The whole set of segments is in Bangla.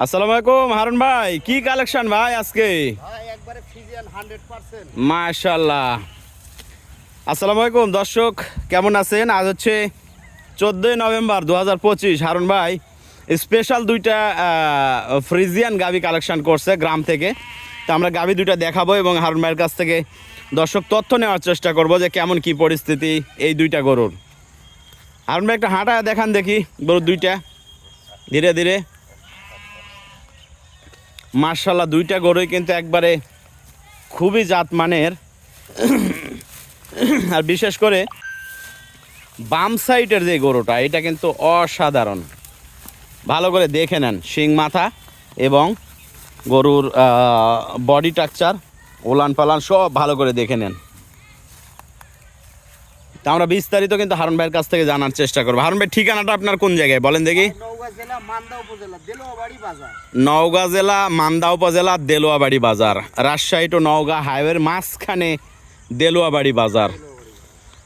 আসসালামু আলাইকুম হারুন ভাই। কি কালেকশন ভাই আজকে? মাশাল্লাহ আসসালামু আলাইকুম দর্শক কেমন আছেন? আজ হচ্ছে চোদ্দোই নভেম্বর দু হাজার পঁচিশ। হারুন ভাই স্পেশাল দুইটা ফ্রিজিয়ান গাবি কালেকশন করছে গ্রাম থেকে। তো আমরা গাবি দুইটা দেখাবো এবং হারুন ভাইয়ের কাছ থেকে দর্শক তথ্য নেওয়ার চেষ্টা করব যে কেমন কি পরিস্থিতি এই দুইটা গরুর। হারুন ভাই একটা হাঁটা দেখান দেখি গরুর দুইটা। ধীরে ধীরে। মার্শাল্লাহ দুইটা গরুই কিন্তু একবারে খুবই জাত মানের আর বিশেষ করে বাম সাইডের যে গরুটা, এটা কিন্তু অসাধারণ। ভালো করে দেখে নেন, শিং মাথা এবং গরুর বডি স্ট্রাকচার ওলান পালান সব ভালো করে দেখে নেন। তা আমরা বিস্তারিত কিন্তু হারুন ভাইয়ের কাছ থেকে জানার চেষ্টা করব। হারুন ভাই, ঠিকানাটা আপনার কোন জায়গায়? বলেন দেখি। নওগাঁ জেলা মান্দা উপজেলা দেলোয়াবাড়ি বাজার। রাজশাহী টু নওগাঁ হাইওয়ের মাঝখানে দেলোয়াবাড়ি বাজার।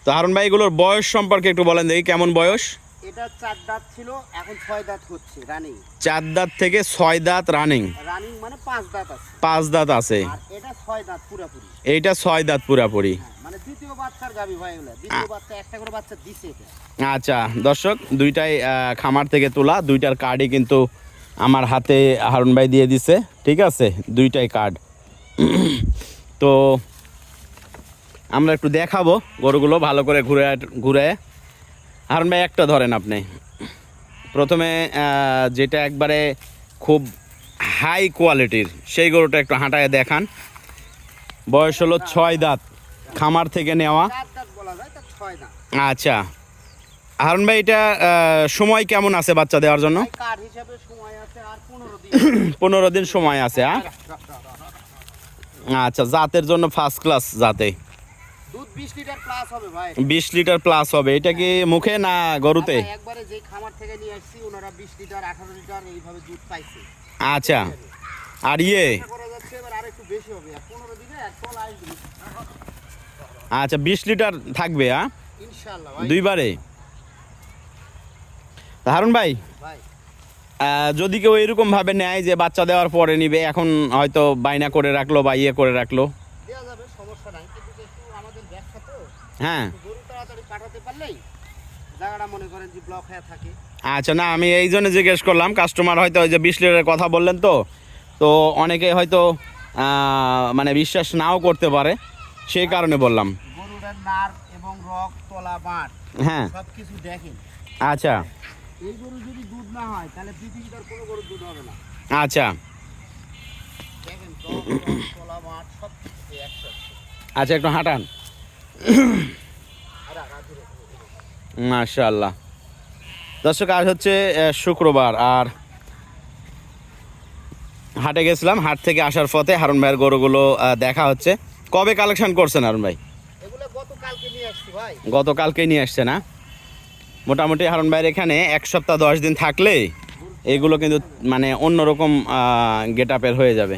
তো হারুন ভাই এগুলোর বয়স সম্পর্কে একটু বলেন দেখি কেমন বয়স? এটা চার দাঁত ছিল এখন ছয় দাঁত হচ্ছে রানিং চার দাঁত থেকে ছয় দাঁত রানিং রানিং মানে পাঁচ দাঁত আছে। পাঁচ দাঁত আছে। এটা ছয় দাঁত পুরাপুরি। এইটা ছয় দাঁত পুরাপুরি। হ্যাঁ, দ্বিতীয় বাচ্চার গাবি ভাই এগুলা। দ্বিতীয় বাচ্চা একটা করে বাচ্চা দিছে এটা। আচ্ছা দর্শক দুইটাই খামার থেকে তোলা দুইটার কার্ডই কিন্তু আমার হাতে হারুন ভাই দিয়ে দিছে ঠিক আছে? দুইটাই কার্ড তো আমরা একটু দেখাবো গরুগুলো ভালো করে ঘুরে ঘুরে। হারুন ভাই একটা ধরেন আপনি। প্রথমে যেটা একবারে খুব হাই কোয়ালিটির সেই গরুটা একটু হাঁটায় দেখান। বয়স হলো ছয় দাঁত। খামার থেকে নেওয়া। আচ্ছা। হারুন ভাই এটা সময় কেমন আছে বাচ্চা দেওয়ার জন্য? পনেরো দিন। সময় আছে হ্যাঁ? আচ্ছা জাতের জন্য ফার্স্ট ক্লাস জাতে। বিশ লিটার প্লাস হবে এটা কি মুখে না গরুতে? আমরা একবারে যে খামার থেকে নিয়ে আসছি ওনারা বিশ লিটার আঠারো লিটার এইভাবে দুধ পাইছে। আচ্ছা। আর ইয়ে? আর একটু বেশি হবে। আচ্ছা বিশ লিটার থাকবে হ্যাঁ দুইবারে? হারুন ভাই যদি কেউ এরকম ভাবে নেয় যে বাচ্চা দেওয়ার পরে নিবে এখন হয়তো বাইনা করে রাখল বা ইয়ে করে রাখল। হ্যাঁ। আচ্ছা না আমি এই জন্য জিজ্ঞেস করলাম কাস্টমার হয়তো ওই যে বিশ লিটারের কথা বললেন তো তো অনেকে হয়তো মানে বিশ্বাস নাও করতে পারে। সেই কারণে বললাম। গরুটার নার এবং রক তলা বাঁট হ্যাঁ। দেখেন। আচ্ছা। এই গরু যদি দুধ না হয় তাহলে পৃথিবীটার কোনো গরুর দুধ হবে না। আচ্ছা। দেখেন রক, রক, তলা বাঁট সব আচ্ছা একটু হাঁটান। মাশাল্লাহ দর্শক আজ হচ্ছে শুক্রবার আর হাটে গেছিলাম। হাট থেকে আসার পথে হারুন ভাইয়ের গরুগুলো দেখা হচ্ছে। কবে কালেকশন করছেন হারুন ভাই? গতকালকে নিয়ে ভাই। গতকালকেই নিয়ে আসছে না? মোটামুটি হারুন ভাইয়ের এখানে এক সপ্তাহ দশ দিন থাকলে এগুলো কিন্তু মানে অন্যরকম গেট আপের হয়ে যাবে।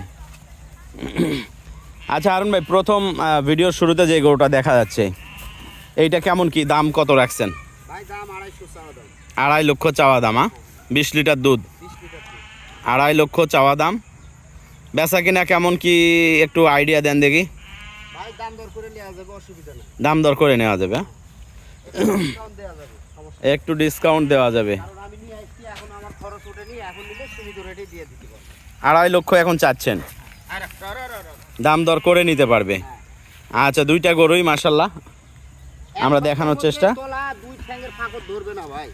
আচ্ছা হারুন ভাই প্রথম ভিডিওর শুরুতে যে গরুটা দেখা যাচ্ছে এইটা কেমন কি? দাম কত রাখছেন? আড়াই লক্ষ চাওয়া দাম হ্যাঁ বিশ লিটার দুধ। আড়াই লক্ষ চাওয়া দাম। বেচা কিনা কেমন কি একটু আইডিয়া দেন দেখি। দাম দর করে নেওয়া যাবে নেওয়া যাবে হ্যাঁ? ডিসকাউন্ট দেওয়া যাবে একটু ডিসকাউন্ট দেওয়া আড়াই লক্ষ এখন চাচ্ছেন। একটা। দাম দর করে নিতে পারবে। আচ্ছা দুইটা গরুই মাসাল্লাহ আমরা দেখানোর চেষ্টা।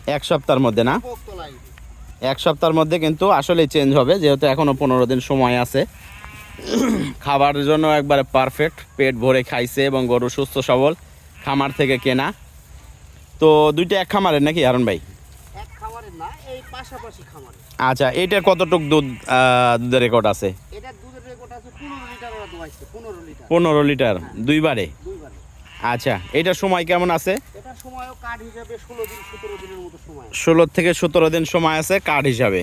এক সপ্তাহের মধ্যে না? এক সপ্তাহের মধ্যে কিন্তু আসলেই চেঞ্জ হবে যেহেতু এখনও পনেরো দিন সময় আছে। খাবারের জন্য একবারে পারফেক্ট পেট ভরে খাইছে এবং গরু সুস্থ সবল খামার থেকে কেনা। তো দুইটা এক খামারের নাকি হারুন ভাই? আচ্ছা এইটার কতটুক দুধ দুধের রেকর্ড আছে? পনেরো লিটার লিটার। দুইবারে? আচ্ছা এইটার সময় কেমন আছে। ষোলো থেকে সতেরো দিন সময় আছে কার্ড হিসাবে।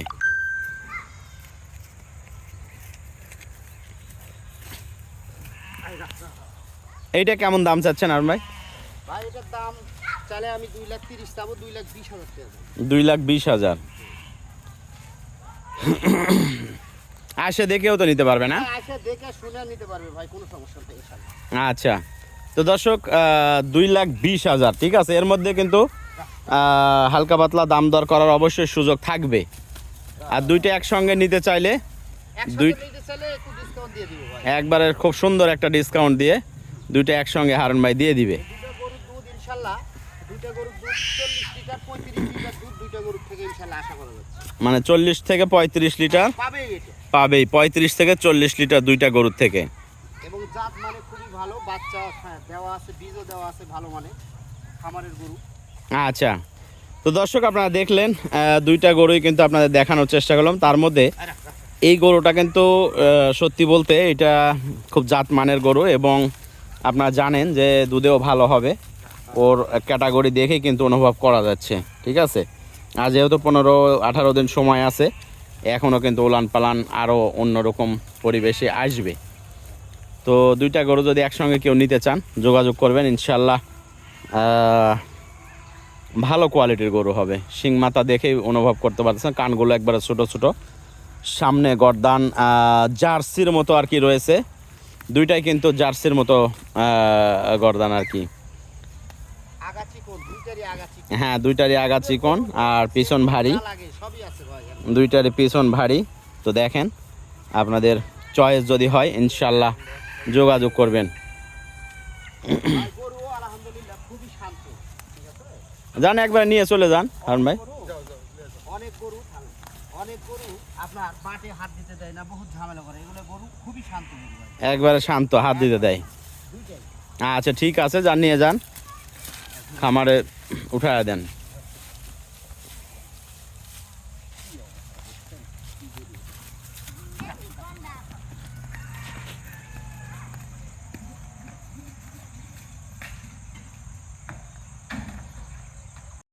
এইটা কেমন দাম চাচ্ছেন আর ভাই? ভাই এটার দাম চালে আমি দুই লাখ তিরিশ যাব দুই লাখ বিশ হাজার টাকা। দাম। দুই লাখ বিশ হাজার। আসে দেখেও তো নিতে পারবে না? হ্যাঁ, দেখে শুনে নিতে পারবে ভাই কোনো সমস্যা নেই ইনশাল্লাহ আচ্ছা। তো দর্শক আহ, দুই লাখ বিশ হাজার ঠিক আছে? এর মধ্যে কিন্তু হালকা পাতলা দাম দর করার অবশ্যই সুযোগ থাকবে। আর দুইটা একসঙ্গে নিতে চাইলে একসাথে দুই- নিতে চাইলে একটু ডিসকাউন্ট দিয়ে দিব ভাই। একবারে খুব সুন্দর একটা ডিসকাউন্ট দিয়ে দুইটা একসঙ্গে হারুন ভাই দিয়ে দিবে। মানে চল্লিশ থেকে পঁয়ত্রিশ লিটার পাবেই পঁয়ত্রিশ থেকে চল্লিশ লিটার দুইটা গরুর থেকে। এবং জাত মানে খুবই ভালো বাচ্চা হ্যাঁ, দেওয়া আছে বীজও দেওয়া আছে ভালো মানে খামারের গরু। আচ্ছা তো দর্শক আপনারা দেখলেন দুইটা গরুই কিন্তু আপনাদের দেখানোর চেষ্টা করলাম। তার মধ্যে এই গরুটা কিন্তু সত্যি বলতে এটা খুব জাত মানের গরু এবং আপনারা জানেন যে দুধেও ভালো হবে। ওর ক্যাটাগরি দেখেই কিন্তু অনুভব করা যাচ্ছে, ঠিক আছে? আর যেহেতু পনেরো, আঠারো দিন সময় আছে এখনও কিন্তু উলান পালান আরও অন্যরকম পরিবেশে আসবে। তো দুইটা গরু যদি একসঙ্গে কেউ নিতে চান, যোগাযোগ করবেন, ইনশাল্লাহ ভালো কোয়ালিটির গরু হবে। শিং মাথা দেখেই অনুভব করতে পারছেন কানগুলো একবারে ছোট ছোট। সামনে গরদান জার্সির মতো আর কি রয়েছে। দুইটাই কিন্তু জার্সির মতো গরদান আর কি। আগাছি দুইটারই আগাছি হ্যাঁ দুইটারই আগা চিকন আর পিছন ভারী। দুইটারই পিছন ভারী। তো দেখেন আপনাদের চয়েস যদি হয় ইনশাল্লাহ যোগাযোগ করবেন। যান একবার নিয়ে চলে যান হারুন ভাই গরু অনেক গরু থাম- অনেক গরু আপনার পাটে হাত দিতে দেয় না বহুত ঝামেলা করে। এগুলো গরু খুবই শান্ত একবারে শান্ত হাত দিতে দেয়। আচ্ছা ঠিক আছে যান নিয়ে যান। খামারে উঠায় দেন।